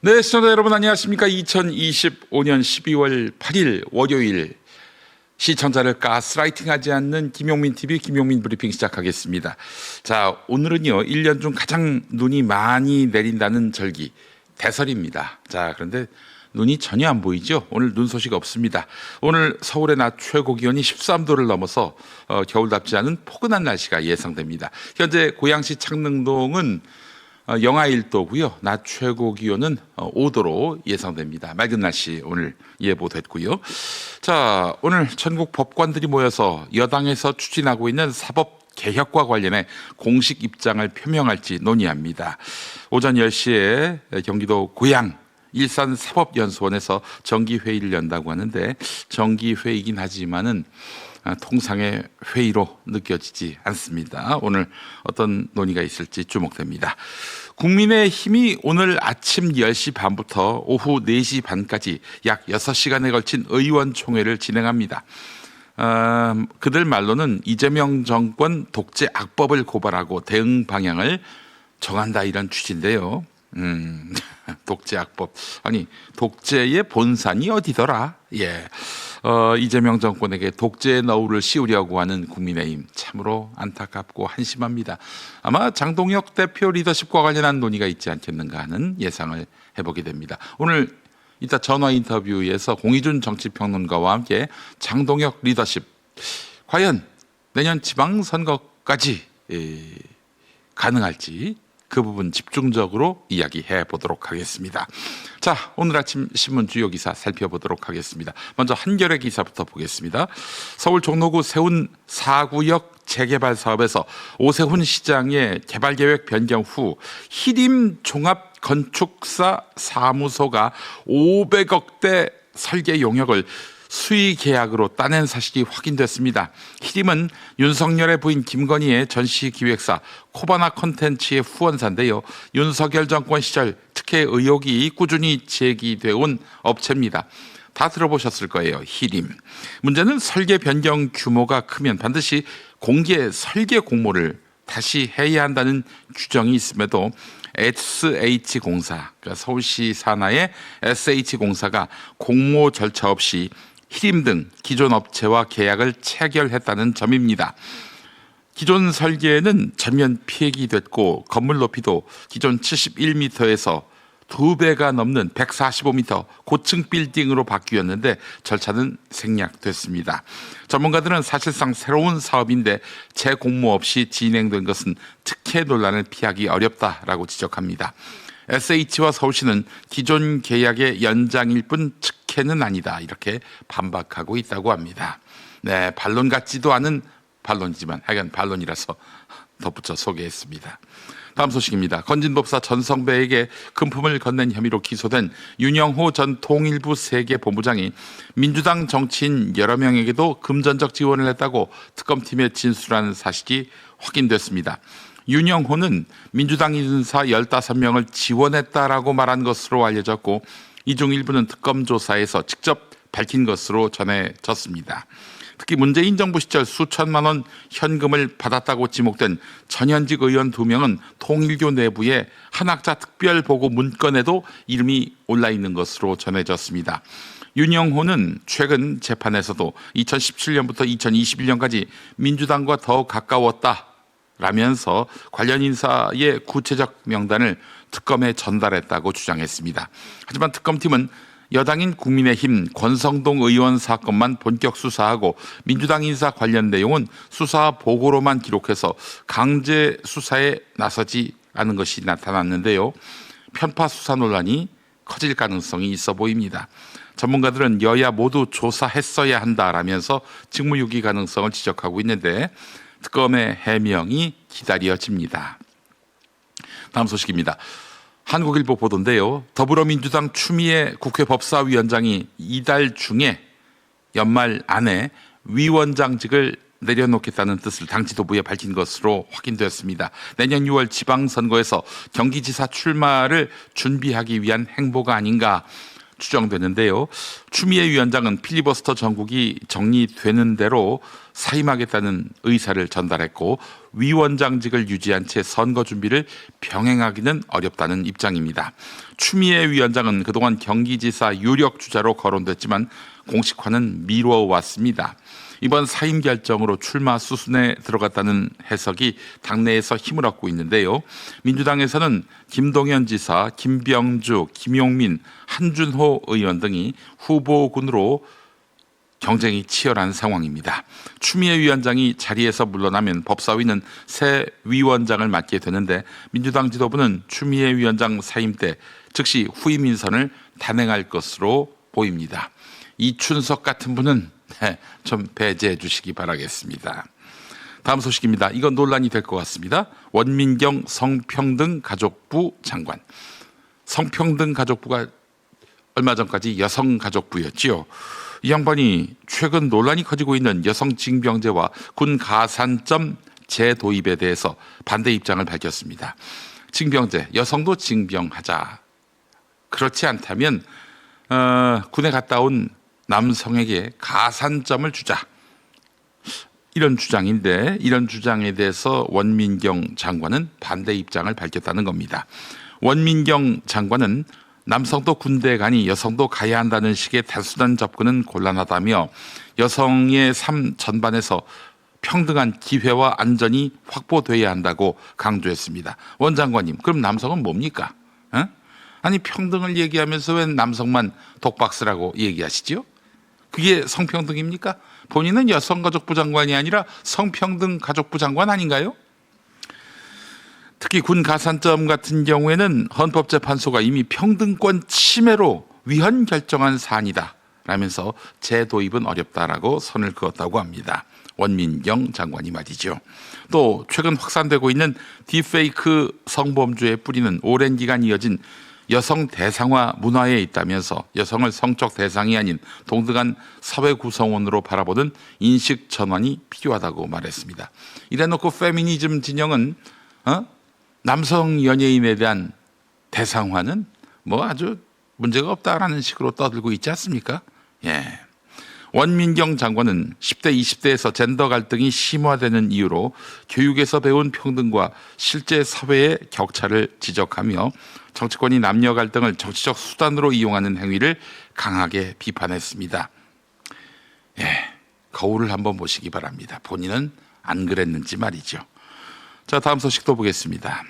네, 시청자 여러분 안녕하십니까? 2025년 12월 8일 월요일 시청자를 가스라이팅하지 않는 김용민 TV 김용민 브리핑 시작하겠습니다. 자, 오늘은요 1년 중 가장 눈이 많이 내린다는 절기 대설입니다. 자, 그런데 눈이 전혀 안 보이죠? 오늘 눈 소식 없습니다. 오늘 서울의 낮 최고 기온이 13도를 넘어서 어, 겨울답지 않은 포근한 날씨가 예상됩니다. 현재 고양시 창릉동은 어, 영하 1도고요. 낮 최고 기온은 어, 5도로 예상됩니다. 맑은 날씨 오늘 예보됐고요. 자, 오늘 전국 법관들이 모여서 여당에서 추진하고 있는 사법 개혁과 관련해 공식 입장을 표명할지 논의합니다. 오전 10시에 경기도 고양 일산 사법연수원에서 정기 회의를 연다고 하는데 정기 회의긴 하지만은 아, 통상의 회의로 느껴지지 않습니다. 오늘 어떤 논의가 있을지 주목됩니다. 국민의 힘이 오늘 아침 10시 반부터 오후 4시 반까지 약 6시간에 걸친 의원총회를 진행합니다. 어, 그들 말로는 이재명 정권 독재 악법을 고발하고 대응 방향을 정한다 이런 취지인데요. 음, 독재 악법. 아니, 독재의 본산이 어디더라? 예. 어, 이재명 정권에게 독재의 너울을 씌우려고 하는 국민의힘 참으로 안타깝고 한심합니다. 아마 장동혁 대표 리더십과 관련한 논의가 있지 않겠는가 하는 예상을 해보게 됩니다. 오늘 이따 전화 인터뷰에서 공희준 정치평론가와 함께 장동혁 리더십 과연 내년 지방선거까지 에, 가능할지 그 부분 집중적으로 이야기해 보도록 하겠습니다. 자, 오늘 아침 신문 주요 기사 살펴보도록 하겠습니다. 먼저 한겨레 기사부터 보겠습니다. 서울 종로구 세운 4구역 재개발 사업에서 오세훈 시장의 개발 계획 변경 후 히림 종합 건축사 사무소가 500억대 설계 용역을 수의 계약으로 따낸 사실이 확인됐습니다. 히림은 윤석열의 부인 김건희의 전시 기획사 코바나 컨텐츠의 후원사인데요. 윤석열 정권 시절 특혜 의혹이 꾸준히 제기돼 온 업체입니다. 다 들어보셨을 거예요. 히림. 문제는 설계 변경 규모가 크면 반드시 공개 설계 공모를 다시 해야 한다는 규정이 있음에도 SH공사, 그러니까 서울시 산하의 SH공사가 공모 절차 없이 히림 등 기존 업체와 계약을 체결했다는 점입니다. 기존 설계는 전면 피해기 됐고 건물 높이도 기존 71m에서 두 배가 넘는 145m 고층 빌딩으로 바뀌었는데 절차는 생략됐습니다. 전문가들은 사실상 새로운 사업인데 재공모 없이 진행된 것은 특혜 논란을 피하기 어렵다라고 지적합니다. SH와 서울시는 기존 계약의 연장일 뿐 특혜는 아니다 이렇게 반박하고 있다고 합니다. 네, 반론 같지도 않은 반론이지만 하여간 반론이라서 덧붙여 소개했습니다. 다음 소식입니다. 건진법사 전성배에게 금품을 건넨 혐의로 기소된 윤영호 전 통일부 세계본부장이 민주당 정치인 여러 명에게도 금전적 지원을 했다고 특검팀에 진술한 사실이 확인됐습니다. 윤영호는 민주당 인사 15명을 지원했다라고 말한 것으로 알려졌고 이 중 일부는 특검 조사에서 직접 밝힌 것으로 전해졌습니다. 특히 문재인 정부 시절 수천만 원 현금을 받았다고 지목된 전현직 의원 두 명은 통일교 내부의 한학자 특별 보고 문건에도 이름이 올라 있는 것으로 전해졌습니다. 윤영호는 최근 재판에서도 2017년부터 2021년까지 민주당과 더 가까웠다. 라면서 관련 인사의 구체적 명단을 특검에 전달했다고 주장했습니다. 하지만 특검팀은 여당인 국민의힘 권성동 의원 사건만 본격 수사하고 민주당 인사 관련 내용은 수사 보고로만 기록해서 강제 수사에 나서지 않은 것이 나타났는데요. 편파 수사 논란이 커질 가능성이 있어 보입니다. 전문가들은 여야 모두 조사했어야 한다라면서 직무유기 가능성을 지적하고 있는데 특검의 해명이 기다려집니다. 다음 소식입니다. 한국일보 보도인데요. 더불어민주당 추미애 국회 법사위원장이 이달 중에 연말 안에 위원장직을 내려놓겠다는 뜻을 당 지도부에 밝힌 것으로 확인되었습니다. 내년 6월 지방선거에서 경기지사 출마를 준비하기 위한 행보가 아닌가 추정되는데요. 추미애 위원장은 필리버스터 전국이 정리되는 대로 사임하겠다는 의사를 전달했고 위원장직을 유지한 채 선거 준비를 병행하기는 어렵다는 입장입니다. 추미애 위원장은 그동안 경기지사 유력 주자로 거론됐지만 공식화는 미루어 왔습니다. 이번 사임 결정으로 출마 수순에 들어갔다는 해석이 당내에서 힘을 얻고 있는데요. 민주당에서는 김동연 지사, 김병주, 김용민, 한준호 의원 등이 후보군으로 경쟁이 치열한 상황입니다. 추미애 위원장이 자리에서 물러나면 법사위는 새 위원장을 맡게 되는데 민주당 지도부는 추미애 위원장 사임 때 즉시 후임 인선을 단행할 것으로 보입니다. 이춘석 같은 분은 네, 좀 배제해 주시기 바라겠습니다. 다음 소식입니다. 이건 논란이 될 것 같습니다. 원민경 성평등 가족부 장관. 성평등 가족부가 얼마 전까지 여성 가족부였지요. 이 양반이 최근 논란이 커지고 있는 여성 징병제와 군 가산점 재도입에 대해서 반대 입장을 밝혔습니다. 징병제, 여성도 징병하자. 그렇지 않다면 어, 군에 갔다 온 남성에게 가산점을 주자. 이런 주장인데 이런 주장에 대해서 원민경 장관은 반대 입장을 밝혔다는 겁니다. 원민경 장관은 남성도 군대에 가니 여성도 가야 한다는 식의 단순한 접근은 곤란하다며 여성의 삶 전반에서 평등한 기회와 안전이 확보돼야 한다고 강조했습니다. 원 장관님, 그럼 남성은 뭡니까? 어? 아니 평등을 얘기하면서 왜 남성만 독박스라고 얘기하시죠? 그게 성평등입니까? 본인은 여성가족부 장관이 아니라 성평등 가족부 장관 아닌가요? 특히 군 가산점 같은 경우에는 헌법재판소가 이미 평등권 침해로 위헌 결정한 사안이다. 라면서 재도입은 어렵다라고 선을 그었다고 합니다. 원민경 장관이 말이죠. 또 최근 확산되고 있는 딥페이크 성범죄의 뿌리는 오랜 기간 이어진 여성 대상화 문화에 있다면서 여성을 성적 대상이 아닌 동등한 사회 구성원으로 바라보는 인식 전환이 필요하다고 말했습니다. 이래놓고 페미니즘 진영은 어? 남성 연예인에 대한 대상화는 뭐 아주 문제가 없다라는 식으로 떠들고 있지 않습니까? 예. 원민경 장관은 10대, 20대에서 젠더 갈등이 심화되는 이유로 교육에서 배운 평등과 실제 사회의 격차를 지적하며 정치권이 남녀 갈등을 정치적 수단으로 이용하는 행위를 강하게 비판했습니다. 예. 거울을 한번 보시기 바랍니다. 본인은 안 그랬는지 말이죠. 자, 다음 소식도 보겠습니다.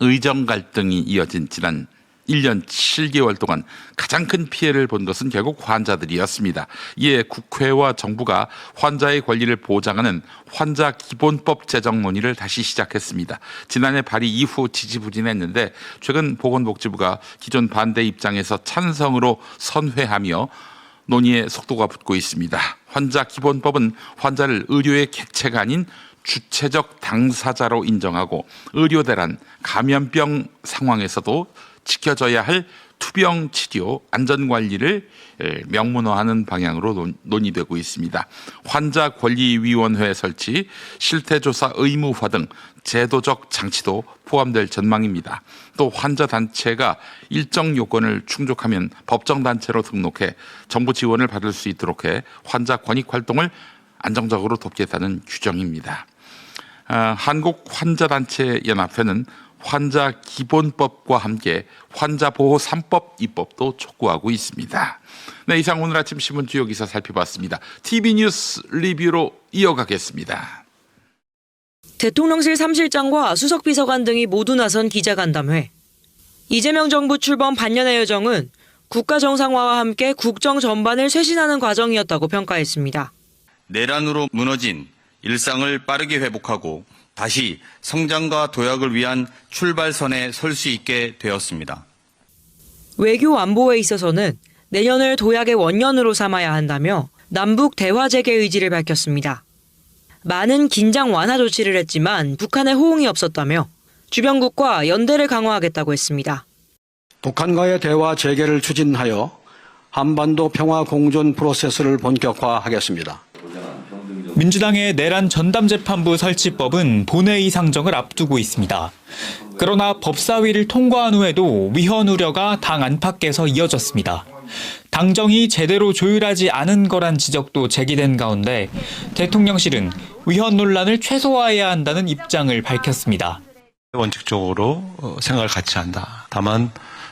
의정 갈등이 이어진 지난 1년 7개월 동안 가장 큰 피해를 본 것은 결국 환자들이었습니다. 이에 국회와 정부가 환자의 권리를 보장하는 환자 기본법 제정 논의를 다시 시작했습니다. 지난해 발의 이후 지지부진했는데 최근 보건복지부가 기존 반대 입장에서 찬성으로 선회하며 논의의 속도가 붙고 있습니다. 환자 기본법은 환자를 의료의 객체가 아닌 주체적 당사자로 인정하고 의료대란 감염병 상황에서도 지켜져야 할 투병 치료 안전 관리를 에, 명문화하는 방향으로 논- 논의되고 있습니다. 환자 권리 위원회 설치, 실태 조사 의무화 등 제도적 장치도 포함될 전망입니다. 또 환자 단체가 일정 요건을 충족하면 법정 단체로 등록해 정부 지원을 받을 수 있도록 해 환자 권익 활동을 안정적으로 돕겠다는 규정입니다. 아, 한국 환자단체 연합회는 환자 기본법과 함께 환자 보호 3법 입법도 촉구하고 있습니다. 네, 이상 오늘 아침 신문 주요 기사 살펴봤습니다. TV 뉴스 리뷰로 이어가겠습니다. 대통령실 3실장과 수석 비서관 등이 모두 나선 기자간담회. 이재명 정부 출범 반년의 여정은 국가 정상화와 함께 국정 전반을 쇄신하는 과정이었다고 평가했습니다. 내란으로 무너진 일상을 빠르게 회복하고 다시 성장과 도약을 위한 출발선에 설 수 있게 되었습니다. 외교 안보에 있어서는 내년을 도약의 원년으로 삼아야 한다며 남북 대화 재개 의지를 밝혔습니다. 많은 긴장 완화 조치를 했지만 북한의 호응이 없었다며 주변국과 연대를 강화하겠다고 했습니다. 북한과의 대화 재개를 추진하여 한반도 평화 공존 프로세스를 본격화하겠습니다. 민주당의 내란 전담 재판부 설치법은 본회의 상정을 앞두고 있습니다. 그러나 법사위를 통과한 후에도 위헌 우려가 당 안팎에서 이어졌습니다. 당정이 제대로 조율하지 않은 거란 지적도 제기된 가운데 대통령실은 위헌 논란을 최소화해야 한다는 입장을 밝혔습니다. 원칙적으로 어, 생각을 같이 한다. 다만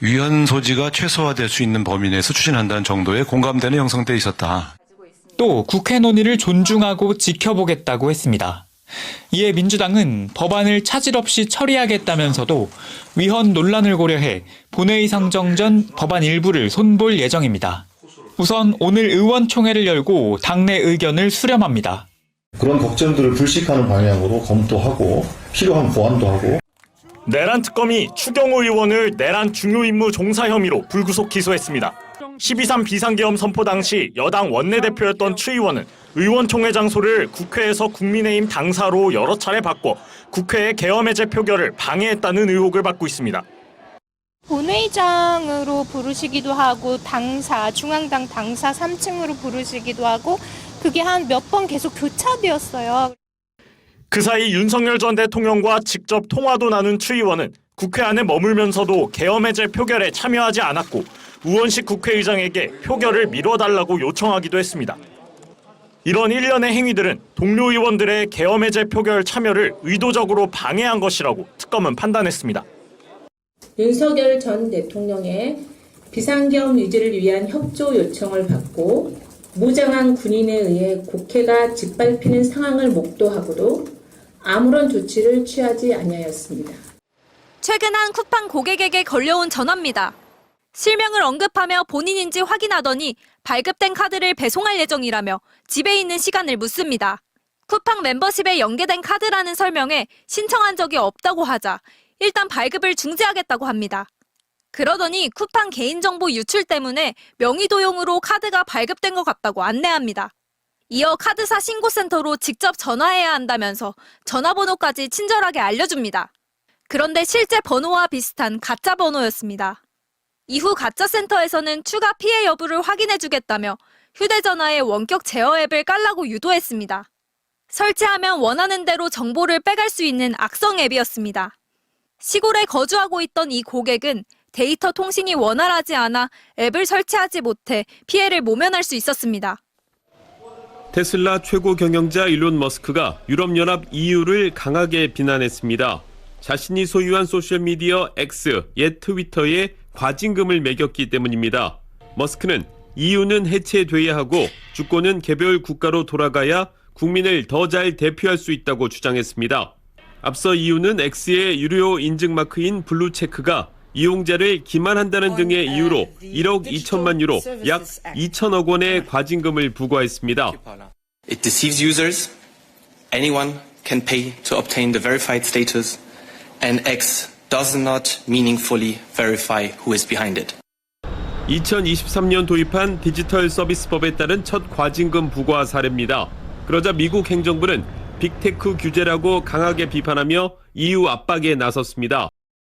위헌 소지가 최소화될 수 있는 범위 내에서 추진한다는 정도의 공감대는 형성돼 있었다. 또 국회 논의를 존중하고 지켜보겠다고 했습니다. 이에 민주당은 법안을 차질 없이 처리하겠다면서도 위헌 논란을 고려해 본회의 상정 전 법안 일부를 손볼 예정입니다. 우선 오늘 의원총회를 열고 당내 의견을 수렴합니다. 그런 걱정들을 불식하는 방향으로 검토하고 필요한 보완도 하고 내란 특검이 추경호 의원을 내란 중요 임무 종사 혐의로 불구속 기소했습니다. 12.3 비상계엄 선포 당시 여당 원내대표였던 추 의원은 의원총회 장소를 국회에서 국민의힘 당사로 여러 차례 바꿔 국회의 계엄 해제 표결을 방해했다는 의혹을 받고 있습니다. 본회의장으로 부르시기도 하고 당사 중앙당 당사 3층으로 부르시기도 하고 그게 한 몇 번 계속 교차되었어요. 그 사이 윤석열 전 대통령과 직접 통화도 나눈 추 의원은 국회 안에 머물면서도 계엄 해제 표결에 참여하지 않았고 우원식 국회의장에게 표결을 미뤄달라고 요청하기도 했습니다. 이런 일련의 행위들은 동료 의원들의 계엄 해제 표결 참여를 의도적으로 방해한 것이라고 특검은 판단했습니다. 윤석열 전 대통령의 비상계엄 유지를 위한 협조 요청을 받고 무장한 군인에 의해 국회가 짓밟히는 상황을 목도하고도 아무런 조치를 취하지 아니하였습니다. 최근 한 쿠팡 고객에게 걸려온 전화입니다. 실명을 언급하며 본인인지 확인하더니 발급된 카드를 배송할 예정이라며 집에 있는 시간을 묻습니다. 쿠팡 멤버십에 연계된 카드라는 설명에 신청한 적이 없다고 하자 일단 발급을 중지하겠다고 합니다. 그러더니 쿠팡 개인정보 유출 때문에 명의 도용으로 카드가 발급된 것 같다고 안내합니다. 이어 카드사 신고센터로 직접 전화해야 한다면서 전화번호까지 친절하게 알려줍니다. 그런데 실제 번호와 비슷한 가짜 번호였습니다. 이후 가짜 센터에서는 추가 피해 여부를 확인해주겠다며 휴대전화에 원격 제어 앱을 깔라고 유도했습니다. 설치하면 원하는 대로 정보를 빼갈 수 있는 악성 앱이었습니다. 시골에 거주하고 있던 이 고객은 데이터 통신이 원활하지 않아 앱을 설치하지 못해 피해를 모면할 수 있었습니다. 테슬라 최고 경영자 일론 머스크가 유럽연합 EU를 강하게 비난했습니다. 자신이 소유한 소셜미디어 X, 옛 트위터에 과징금을 매겼기 때문입니다. 머스크는 EU는 해체돼야 하고 주권은 개별 국가로 돌아가야 국민을 더 잘 대표할 수 있다고 주장했습니다. 앞서 EU는 X의 유료 인증 마크인 블루 체크가 이용자를 기만한다는 등의 이유로 1억 2천만 유로, 약 2천억 원의 과징금을 부과했습니다. It deceives users. Anyone can pay to obtain the verified status, and X does not meaningfully verify who is behind it. 2023년 도입한 디지털 서비스법에 따른 첫 과징금 부과 사례입니다. 그러자 미국 행정부는 빅테크 규제라고 강하게 비판하며 EU 압박에 나섰습니다.